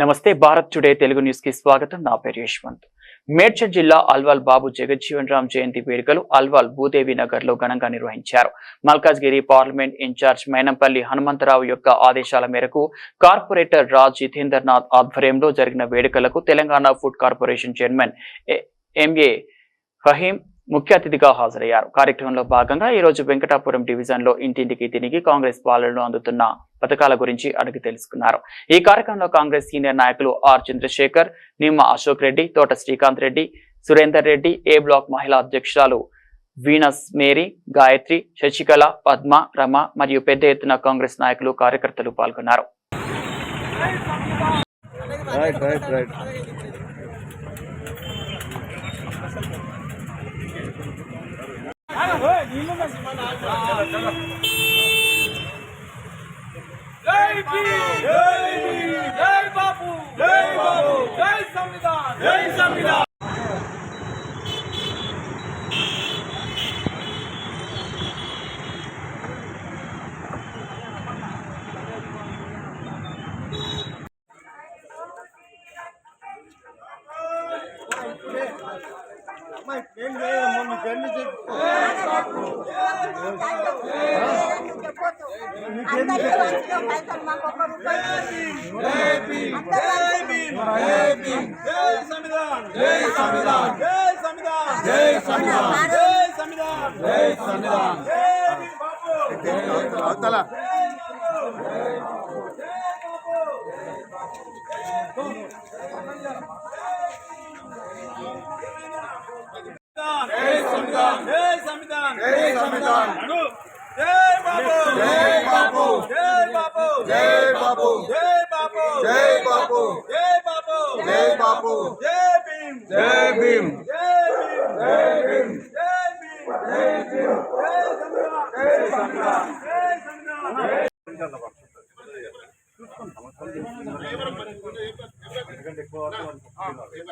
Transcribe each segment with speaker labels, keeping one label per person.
Speaker 1: నమస్తే భారత్ టుడే తెలుగు న్యూస్కి స్వాగతం. నా పేరు యశ్వంత్. మేడ్చల్ జిల్లా అల్వాల్ బాబు జగజ్జీవన్ రామ్ జయంతి వేడుకలు అల్వాల్ భూదేవి నగర్లో ఘనంగా నిర్వహించారు. మల్కాజ్గిరి పార్లమెంట్ ఇన్ఛార్జ్ మైనంపల్లి హనుమంతరావు యొక్క ఆదేశాల మేరకు కార్పొరేటర్ రాజ్ జితేందర్ నాథ్ ఆధ్వర్యంలో జరిగిన వేడుకలకు తెలంగాణ ఫుడ్ కార్పొరేషన్ చైర్మన్ ఎ- ఎంఏ ఫహీం ముఖ్య అతిథిగా హాజరయ్యారు. కార్యక్రమంలో భాగంగా ఈ రోజు వెంకటాపురం డివిజన్లో ఇంటింటికి తిరిగి కాంగ్రెస్ పాలనలో అందుతున్న పథకాల గురించి అడిగి తెలుసుకున్నారు. ఈ కార్యక్రమంలో కాంగ్రెస్ సీనియర్ నాయకులు R Chandrashekar Nimma Ashok Reddy Thota Srikanth Reddy Surender Reddy A block మహిళా అధ్యక్షురాలు వీనస్ మేరీ గాయత్రి శశికళ పద్మ రమ మరియు పెద్ద ఎత్తున కాంగ్రెస్ నాయకులు కార్యకర్తలు పాల్గొన్నారు.
Speaker 2: జై బాబు. జై సంవిధాన్. జై సంవిధాన్.
Speaker 3: అందరికీ వంచిన పైసలు మాకు ఒక్క
Speaker 4: అవతల
Speaker 2: సంవిధాన్ సంవిధాన్ సంవిధాన్ జై బాపు జై బాపు జై బాపు జై బాపు జై బాపు జై భీమ్
Speaker 4: జై భీమ్
Speaker 2: జై భీమ్ జై భీమ్ జై భీమ్ జై భీమ్ జై సంవిధాన్ జై జై సంవిధాన్
Speaker 4: తెల్ల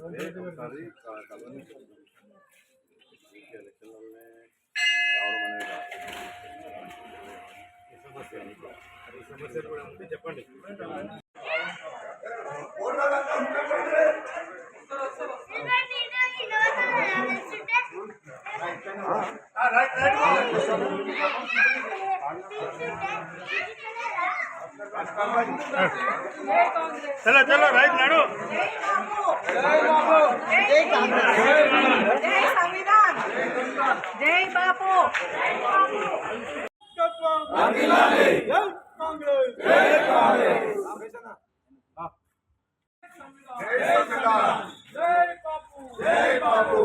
Speaker 4: ఒకసారి కలవని ఎలక్షన్లోనే రావడం అనేది
Speaker 2: కూడా ఉంటే చెప్పండి రైట్ రైట్ चलो चलो राइट लड़ो। जय संविधान जय
Speaker 5: बापू जय बापू जय बापू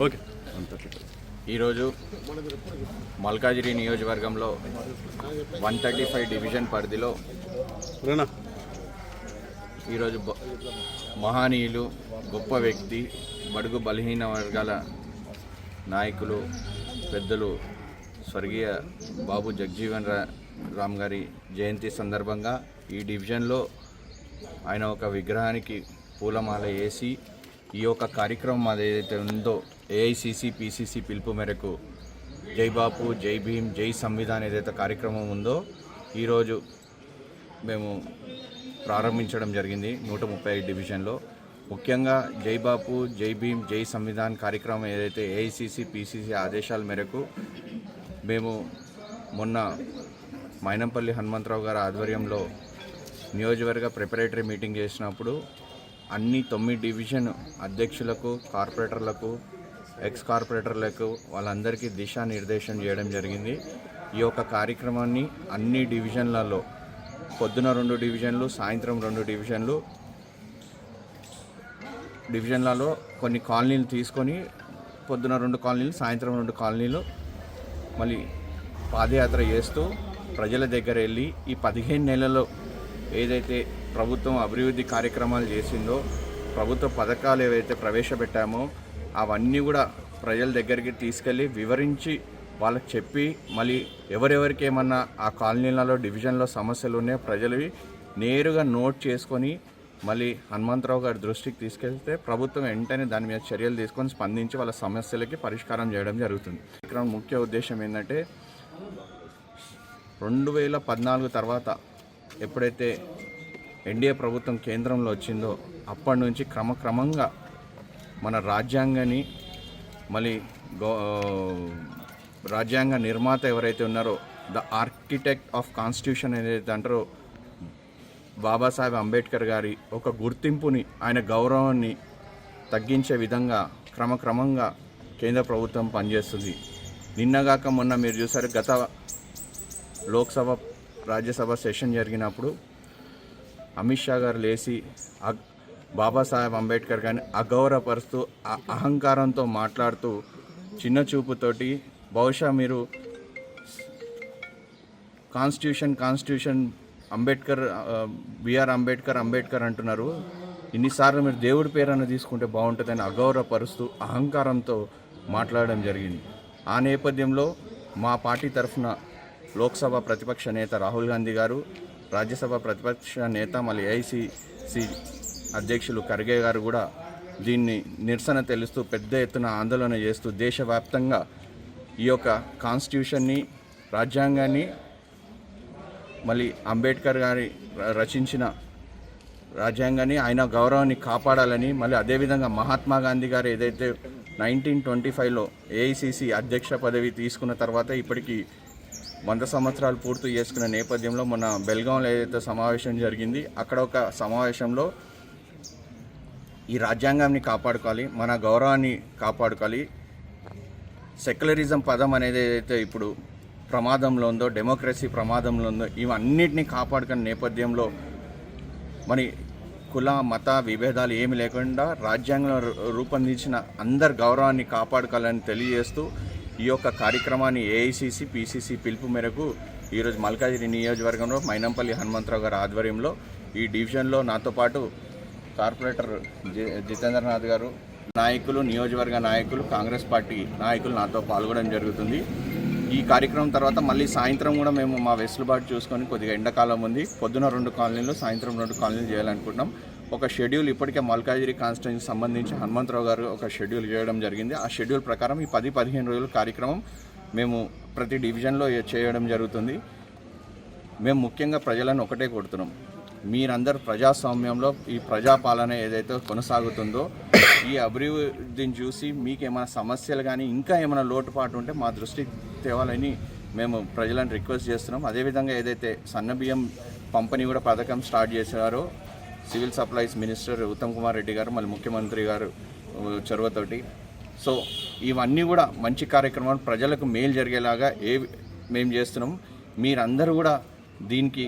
Speaker 4: ఓకే.
Speaker 6: ఈరోజు మల్కాజిరి నియోజకవర్గంలో వన్ థర్టీ ఫైవ్ డివిజన్ పరిధిలో ఈరోజు మహనీయులు గొప్ప వ్యక్తి బడుగు బలహీన వర్గాల నాయకులు పెద్దలు స్వర్గీయ బాబు జగజీవన్ రా రామ్ గారి జయంతి సందర్భంగా ఈ డివిజన్లో ఆయన ఒక విగ్రహానికి పూలమాల వేసి ఈ యొక్క కార్యక్రమం అది ఏదైతే ఉందో ఏఐసిసి పిసిసి పిలుపు మేరకు జై బాపు జై భీమ్ జై సంవిధాన్ ఏదైతే కార్యక్రమం ఉందో ఈరోజు మేము ప్రారంభించడం జరిగింది నూట ముప్పై ఐదు డివిజన్లో. ముఖ్యంగా జై బాపు జై భీమ్ జై సంవిధాన్ కార్యక్రమం ఏదైతే ఏఐసిసి పిసిసి ఆదేశాల మేరకు మేము మొన్న మైనంపల్లి హనుమంతరావు గారి ఆధ్వర్యంలో నియోజకవర్గ ప్రిపరేటరీ మీటింగ్ చేసినప్పుడు అన్ని తొమ్మిది డివిజన్ అధ్యక్షులకు కార్పొరేటర్లకు ఎక్స్ కార్పొరేటర్లకు వాళ్ళందరికీ దిశానిర్దేశం చేయడం జరిగింది. ఈ యొక్క కార్యక్రమాన్ని అన్ని డివిజన్లలో పొద్దున రెండు డివిజన్లు సాయంత్రం రెండు డివిజన్లు డివిజన్లలో కొన్ని కాలనీలు తీసుకొని పొద్దున రెండు కాలనీలు సాయంత్రం రెండు కాలనీలు మళ్ళీ పాదయాత్ర చేస్తూ ప్రజల దగ్గర వెళ్ళి ఈ పదిహేను నెలల్లో ఏదైతే ప్రభుత్వం అభివృద్ధి కార్యక్రమాలు చేసిందో ప్రభుత్వ పథకాలు ఏవైతే ప్రవేశపెట్టామో అవన్నీ కూడా ప్రజల దగ్గరికి తీసుకెళ్ళి వివరించి వాళ్ళకి చెప్పి మళ్ళీ ఎవరెవరికి ఏమన్నా ఆ కాలనీలలో డివిజన్లో సమస్యలు ఉన్నాయో ప్రజలవి నేరుగా నోట్ చేసుకొని మళ్ళీ హనుమంతరావు గారి దృష్టికి తీసుకెళ్తే ప్రభుత్వం వెంటనే దాని మీద చర్యలు తీసుకొని స్పందించి వాళ్ళ సమస్యలకి పరిష్కారం చేయడం జరుగుతుంది. ఇక్కడ ముఖ్య ఉద్దేశం ఏంటంటే రెండు వేల పద్నాలుగు తర్వాత ఎప్పుడైతే ఎన్డీఏ ప్రభుత్వం కేంద్రంలో వచ్చిందో అప్పటి నుంచి క్రమక్రమంగా మన రాజ్యాంగాన్ని మళ్ళీ గో రాజ్యాంగ నిర్మాత ఎవరైతే ఉన్నారో ద ఆర్కిటెక్ట్ ఆఫ్ కాన్స్టిట్యూషన్ ఏదైతే అంటారో బాబాసాహెబ్ అంబేద్కర్ గారి ఒక గుర్తింపుని ఆయన గౌరవాన్ని తగ్గించే విధంగా క్రమక్రమంగా కేంద్ర ప్రభుత్వం పనిచేస్తుంది. నిన్నగాక మొన్న మీరు చూసారు గత లోక్సభ రాజ్యసభ సెషన్ జరిగినప్పుడు అమిత్ షా గారు లేచి అగ్- బాబాసాహెబ్ అంబేద్కర్ గారిని అగౌరవపరుస్తూ అహంకారంతో మాట్లాడుతూ చిన్న చూపుతోటి బహుశా మీరు constitution constitution Ambedkar BR Ambedkar Ambedkar అంటున్నారు. ఇన్నిసార్లు మీరు దేవుడి పేరన్న తీసుకుంటే బాగుంటుందని అగౌరవపరుస్తూ అహంకారంతో మాట్లాడడం జరిగింది. ఆ నేపథ్యంలో మా పార్టీ తరఫున లోక్సభ ప్రతిపక్ష నేత రాహుల్ గాంధీ గారు రాజ్యసభ ప్రతిపక్ష నేత మళ్ళీ ఏఐసిసి అధ్యక్షులు ఖర్గే గారు కూడా దీన్ని నిరసన తెలుస్తూ పెద్ద ఎత్తున ఆందోళన చేస్తూ దేశవ్యాప్తంగా ఈ యొక్క కాన్స్టిట్యూషన్ని రాజ్యాంగాన్ని మళ్ళీ అంబేద్కర్ గారి రచించిన రాజ్యాంగాన్ని ఆయన గౌరవాన్ని కాపాడాలని మళ్ళీ అదేవిధంగా మహాత్మా గాంధీ గారు ఏదైతే నైన్టీన్ ట్వంటీ ఫైవ్లో ఏఐసిసి అధ్యక్ష పదవి తీసుకున్న తర్వాత ఇప్పటికీ వంద సంవత్సరాలు పూర్తి చేసుకున్న నేపథ్యంలో మొన్న బెల్గాంలో ఏదైతే సమావేశం జరిగింది అక్కడ ఒక సమావేశంలో ఈ రాజ్యాంగాన్ని కాపాడుకోవాలి మన గౌరవాన్ని కాపాడుకోవాలి. సెక్యులరిజం పదం అనేది ఏదైతే ఇప్పుడు ప్రమాదంలో ఉందో డెమోక్రసీ ప్రమాదంలో ఉందో ఇవన్నిటిని కాపాడుకునే నేపథ్యంలో మరి కుల మత విభేదాలు ఏమి లేకుండా రాజ్యాంగంలో రూ- రూపొందించిన అందరి గౌరవాన్ని కాపాడుకోవాలని తెలియజేస్తూ ఈ యొక్క కార్యక్రమాన్ని ఏఐసిసి పిసిసి పిలుపు మేరకు ఈరోజు మల్కాజిరి నియోజకవర్గంలో మైనంపల్లి హనుమంతరావు గారి ఆధ్వర్యంలో ఈ డివిజన్లో నాతో పాటు కార్పొరేటర్ జి- జితేంద్రనాథ్ గారు నాయకులు నియోజకవర్గ నాయకులు కాంగ్రెస్ పార్టీ నాయకులు నాతో పాల్గొనడం జరుగుతుంది. ఈ కార్యక్రమం తర్వాత మళ్ళీ సాయంత్రం కూడా మేము మా వెసులుబాటు చూసుకొని కొద్దిగా ఎండాకాలం ఉంది. పొద్దున రెండు కాలనీలు సాయంత్రం రెండు కాలనీలు చేయాలనుకుంటున్నాం. ఒక షెడ్యూల్ ఇప్పటికే మల్కాజిరి కాన్స్టిట్యూన్సీ సంబంధించి హనుమంతరావు గారు ఒక షెడ్యూల్ చేయడం జరిగింది. ఆ షెడ్యూల్ ప్రకారం ఈ పది పదిహేను రోజుల కార్యక్రమం మేము ప్రతి డివిజన్లో చేయడం జరుగుతుంది. మేము ముఖ్యంగా ప్రజలను ఒకటే కొడుతున్నాం మీరందరూ ప్రజాస్వామ్యంలో ఈ ప్రజాపాలన ఏదైతే కొనసాగుతుందో ఈ అభివృద్ధిని చూసి మీకు ఏమైనా సమస్యలు కానీ ఇంకా ఏమైనా లోటుపాటు ఉంటే మా దృష్టికి తేవాలని మేము ప్రజలను రిక్వెస్ట్ చేస్తున్నాం. అదేవిధంగా ఏదైతే సన్నబియ్యం పంపిణీ కూడా పథకం స్టార్ట్ చేశారో civil supplies minister Uttam Kumar Reddy గారు మళ్ళీ ముఖ్యమంత్రి గారు చొరవతోటి. సో ఇవన్నీ కూడా మంచి కార్యక్రమాలు ప్రజలకు మేలు జరిగేలాగా ఏ మేము చేస్తున్నాం. మీరందరూ కూడా దీనికి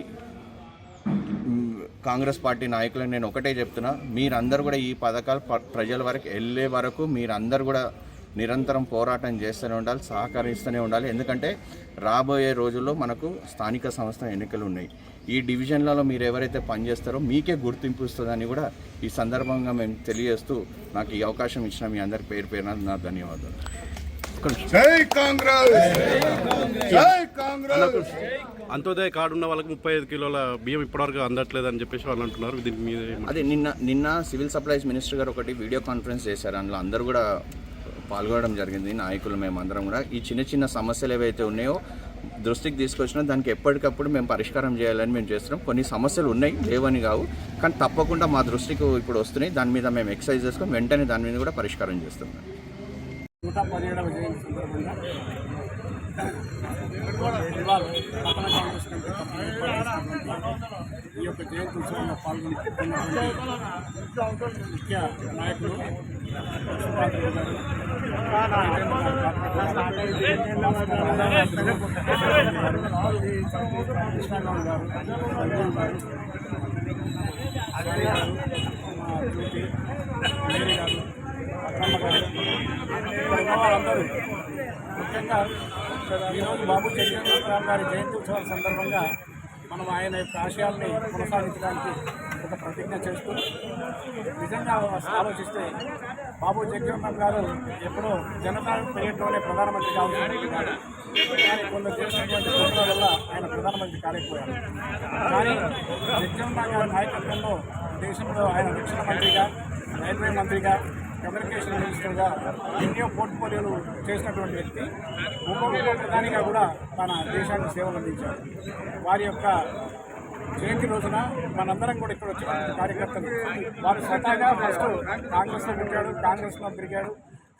Speaker 6: కాంగ్రెస్ పార్టీ నాయకులను నేను ఒకటే చెప్తున్నా మీరందరూ కూడా ఈ పథకాలు ప్రజల వరకు వెళ్ళే వరకు మీరందరూ కూడా నిరంతరం పోరాటం చేస్తూనే ఉండాలి సహకరిస్తూనే ఉండాలి. ఎందుకంటే రాబోయే రోజుల్లో మనకు స్థానిక సంస్థ ఎన్నికలు ఉన్నాయి. ఈ డివిజన్లలో మీరు ఎవరైతే పనిచేస్తారో మీకే గుర్తింపు ఇస్తుందని కూడా ఈ సందర్భంగా మేము తెలియజేస్తూ నాకు ఈ అవకాశం ఇచ్చిన మీ అందరి పేరు పేరున నా ధన్యవాదాలు.
Speaker 4: జై కాంగ్రెస్! జై కాంగ్రెస్!
Speaker 7: అంత్యోదయ కార్డు ఉన్న వాళ్ళకి ముప్పై ఐదు కిలోల బియ్యం ఇప్పటివరకు అందట్లేదు అని చెప్పేసి వాళ్ళు అంటున్నారు. దీని మీద
Speaker 6: అదే నిన్న నిన్న సివిల్ సప్లైస్ మినిస్టర్ గారు ఒకటి వీడియో కాన్ఫరెన్స్ చేశారు. అందులో అందరూ కూడా పాల్గొనడం జరిగింది. నాయకులు మేమందరం కూడా. ఈ చిన్న చిన్న సమస్యలు ఏవైతే ఉన్నాయో దృష్టికి తీసుకొచ్చినా దానికి ఎప్పటికప్పుడు మేము పరిష్కారం చేయాలని మేము చేస్తున్నాం. కొన్ని సమస్యలు ఉన్నాయి లేవని కావు. కానీ తప్పకుండా మా దృష్టికి ఇప్పుడు వస్తున్నాయి. దాని మీద మేము ఎక్సర్సైజ్ చేసుకొని వెంటనే దాని మీద కూడా పరిష్కారం చేస్తున్నాం.
Speaker 5: నూట పదిహేడవ జయంతి సందర్భంగా ఇవాళ పట్టణ కాంగ్రెస్ కమిటీ తరఫున ఏర్పాటు చేసినటువంటి ఈ యొక్క జయంతి ఉత్సవంలో పాల్గొన్నటువంటి ముఖ్య నాయకులు సుభాష్ గారు కృష్ణారావు గారు రంజన్ గారు సాయి గారు మా జ్యోతి మేరీ గారు అక్కమ్మ గారు ఇక్కడ ఉన్న ముఖ్యంగా ఈరోజు బాబు చంద్రబాబు గారి జయంతి ఉత్సవాల సందర్భంగా మనం ఆయన యొక్క ఆశయాల్ని కొనసాగించడానికి ఒక ప్రతిజ్ఞ చేస్తూ నిజంగా ఆలోచిస్తే బాబు జగన్మోహన్ గారు ఎప్పుడో జనతా పీరియడ్లోనే ప్రధానమంత్రి కావాల్సింది కానీ కొందరు చేసినటువంటి కుట్రల వల్ల ఆయన ప్రధానమంత్రి కాలేకపోయారు. కానీ జగన్మోహన్ గారి నాయకత్వంలో దేశంలో ఆయన రక్షణ మంత్రిగా రైల్వే మంత్రిగా కమ్యూనికేషన్ మినిస్టర్గా ఎన్నో పోర్ట్ఫోలియోలు చేసినటువంటి వ్యక్తి. ఉప ప్రధానిగా కూడా తన దేశానికి సేవలు అందించారు వారి యొక్క జయంతి రోజున మనందరం కూడా ఇక్కడ వచ్చిన కార్యకర్తలు వారు స్వతహాగా ఫస్ట్ కాంగ్రెస్లో పెట్టాడు కాంగ్రెస్లో పెరిగాడు.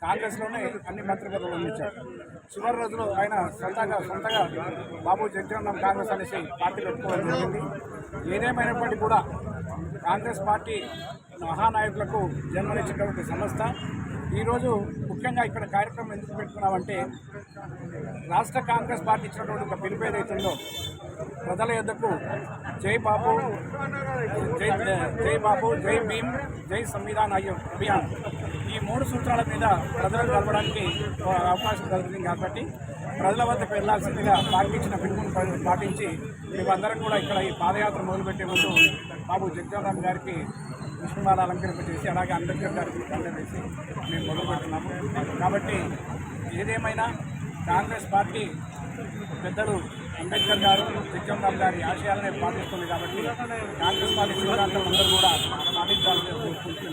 Speaker 5: కాంగ్రెస్లోనే అన్ని మంత్రి పదవులు అందించారు చివరి రోజులో ఆయన సొంతగా సొంతగా బాబు జగన్ కాంగ్రెస్ అనేసి పార్టీ పెట్టుకోవడం జరిగింది. ఏదేమైనప్పటికీ కూడా కాంగ్రెస్ పార్టీ మహానాయకులకు జన్మనిచ్చినటువంటి సంస్థ. ఈరోజు ముఖ్యంగా ఇక్కడ కార్యక్రమం ఎందుకు పెట్టుకున్నామంటే రాష్ట్ర కాంగ్రెస్ పార్టీ ఇచ్చినటువంటి ఒక పిలుపు ఏదైతుందో ప్రజల యొద్దకు జై బాబు జై జై బాబు జై భీమ్ జై సంవిధాన్ అయ్యో అభియాన్ ఈ మూడు సూత్రాల మీద ప్రజలు కలపడానికి అవకాశం కలుగుతుంది కాబట్టి ప్రజల వద్దకు వెళ్ళాల్సిందిగా పాటించిన పిలుపును పాటించి మేమందరం కూడా ఇక్కడ ఈ పాదయాత్ర మొదలుపెట్టే ముందు బాబు జగజీవన్ గారికి విష్ణుమాల అలంకరింపజేసి అలాగే అంబేద్కర్ గారికి దండ వేసి మేము మొదలుపెడుతున్నాము. కాబట్టి ఏదేమైనా కాంగ్రెస్ పార్టీ పెద్దలు అంబేద్కర్ గారు విక్రమ్రామ్ గారి ఆశయాలనే పాటిస్తుంది కాబట్టి కాంగ్రెస్ పార్టీ సిద్ధాంతం అందరూ కూడా పాటించాలని కోరుకుంటూ